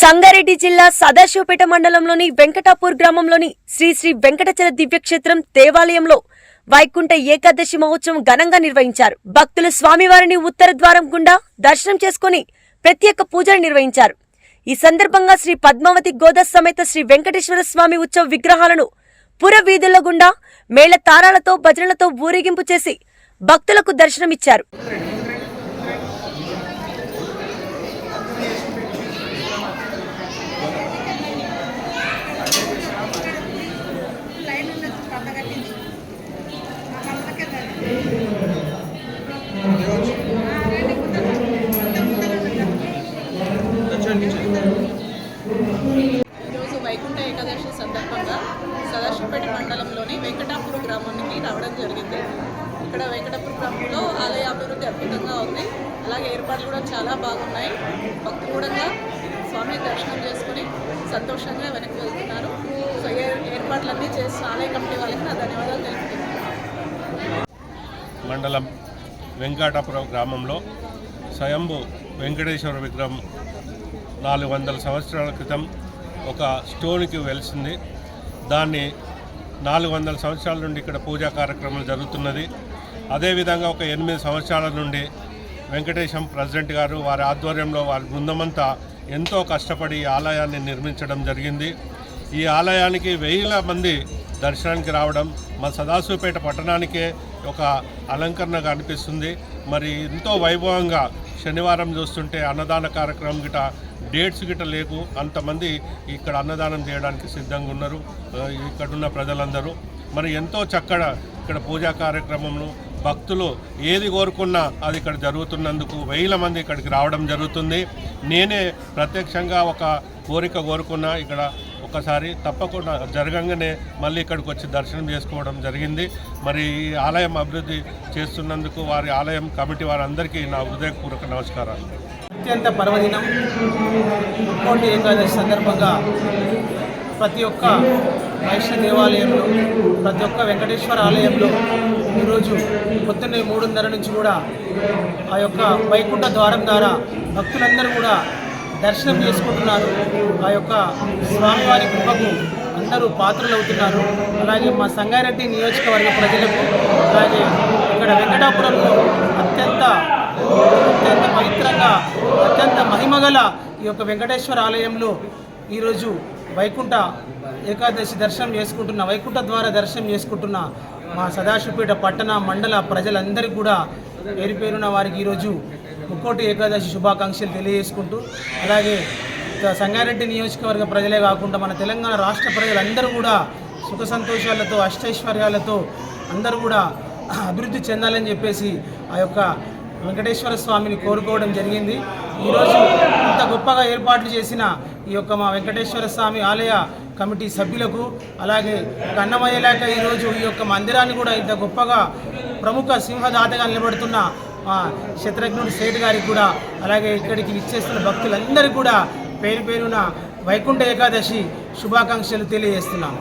సంగారెడ్డి జిల్లా సదాశివపేట మండలంలోని వెంకటాపూర్ గ్రామంలోని శ్రీ శ్రీ వెంకటచల దివ్యక్షేత్రం దేవాలయంలో వైకుంఠ ఏకాదశి మహోత్సవం ఘనంగా నిర్వహించారు. భక్తులు స్వామివారిని ఉత్తర ద్వారం గుండా దర్శనం చేసుకుని ప్రత్యేక పూజలు నిర్వహించారు. ఈ సందర్భంగా శ్రీ పద్మావతి గోదా సమేత శ్రీ వెంకటేశ్వర స్వామి ఉత్సవ విగ్రహాలను పుర వీధుల గుండా మేళ తారాలతో భజనలతో ఊరేగింపు చేసి భక్తులకు దర్శనమిచ్చారు. వైకుంఠ ఏకాదశి సందర్భంగా సదాశివపేట మండలంలోని వెంకటాపుర గ్రామానికి రావడం జరిగింది. ఇక్కడ వెంకటాపుర గ్రామంలో ఆలయ అభివృద్ధి అద్భుతంగా ఉంది. అలాగే ఏర్పాట్లు కూడా చాలా బాగున్నాయి. భక్తులు కూడా స్వామి దర్శనం చేసుకుని సంతోషంగా వెనక్కి వెళ్తున్నారు. సో ఏర్పాట్లన్నీ చేసిన ఆలయ కమిటీ వాళ్ళకి నా ధన్యవాదాలు తెలుపుతున్నాను. మండలం వెంకటాపురం గ్రామంలో స్వయంభు వెంకటేశ్వర విగ్రహం నాలుగు వందల సంవత్సరాల క్రితం ఒక స్టోన్కి వెలిసింది. దాన్ని నాలుగు వందల సంవత్సరాల నుండి ఇక్కడ పూజా కార్యక్రమాలు జరుగుతున్నది. అదేవిధంగా ఒక ఎనిమిది సంవత్సరాల నుండి వెంకటేశం ప్రెసిడెంట్ గారు వారి ఆధ్వర్యంలో వారి బృందమంతా ఎంతో కష్టపడి ఈ ఆలయాన్ని నిర్మించడం జరిగింది. ఈ ఆలయానికి వేల మంది దర్శనానికి రావడం మా సదాశివపేట పట్టణానికే ఒక అలంకరణగా అనిపిస్తుంది. మరి ఎంతో వైభవంగా శనివారం చూస్తుంటే అన్నదాన కార్యక్రమం గిట డేట్స్ గిట లేకు. అంతమంది ఇక్కడ అన్నదానం చేయడానికి సిద్ధంగా ఉన్నారు. ఇక్కడున్న ప్రజలందరూ. మరి ఎంతో చక్కడ ఇక్కడ పూజా కార్యక్రమంలో భక్తులు ఏది కోరుకున్నా అది ఇక్కడ జరుగుతున్నందుకు వేల మంది ఇక్కడికి రావడం జరుగుతుంది. నేనే ప్రత్యక్షంగా ఒక కోరిక కోరుకున్నా ఇక్కడ ఒకసారి తప్పకుండా జరగంగానే మళ్ళీ ఇక్కడికి వచ్చి దర్శనం చేసుకోవడం జరిగింది. మరి ఈ ఆలయం అభివృద్ధి చేస్తున్నందుకు వారి ఆలయం కమిటీ వారందరికీ నా హృదయపూర్వక నమస్కారాలు. అత్యంత పర్వదినం. ముక్కోటి ఏకాదశి సందర్భంగా ప్రతి ఒక్క వైష్ణవ దేవాలయంలో ప్రతి ఒక్క వెంకటేశ్వర ఆలయంలో ఈరోజు పొద్దున్నే మూడున్నర నుంచి కూడా ఆ యొక్క వైకుంఠ ద్వారం ద్వారా భక్తులందరూ కూడా దర్శనం చేసుకుంటున్నారు. ఆ యొక్క స్వామివారి కృపకు అందరూ పాత్రలు అవుతున్నారు అలాగే మా సంగారెడ్డి నియోజకవర్గ ప్రజలకు అలాగే ఇక్కడ వెంకటాపురంలో అత్యంత పవిత్రంగా అత్యంత మహిమగల ఈ యొక్క వెంకటేశ్వర ఆలయంలో ఈరోజు వైకుంఠ ఏకాదశి దర్శనం చేసుకుంటున్న వైకుంఠ ద్వారా దర్శనం చేసుకుంటున్న మా సదాశివపేట పట్టణ మండల ప్రజలందరికీ కూడా పేరు పేరున వారికి ఈరోజు ముక్కోటి ఏకాదశి శుభాకాంక్షలు తెలియజేసుకుంటూ అలాగే సంగారెడ్డి నియోజకవర్గ ప్రజలే కాకుండా మన తెలంగాణ రాష్ట్ర ప్రజలందరూ కూడా సుఖ సంతోషాలతో అష్టైశ్వర్యాలతో అందరూ కూడా అభివృద్ధి చెందాలని చెప్పేసి ఆ యొక్క వెంకటేశ్వర స్వామిని కోరుకోవడం జరిగింది. ఈరోజు ఇంత గొప్పగా ఏర్పాట్లు చేసిన ఈ యొక్క మా వెంకటేశ్వర స్వామి ఆలయ కమిటీ సభ్యులకు అలాగే కన్నమయ్యేలాక ఈరోజు ఈ యొక్క మందిరాన్ని కూడా ఇంత గొప్పగా ప్రముఖ సింహదాతగా నిలబడుతున్న మా శత్రుఘ్నుడు సేటు గారికి కూడా అలాగే ఇక్కడికి విచ్చేస్తున్న భక్తులందరికీ కూడా పేరు పేరున వైకుంఠ ఏకాదశి శుభాకాంక్షలు తెలియజేస్తున్నాను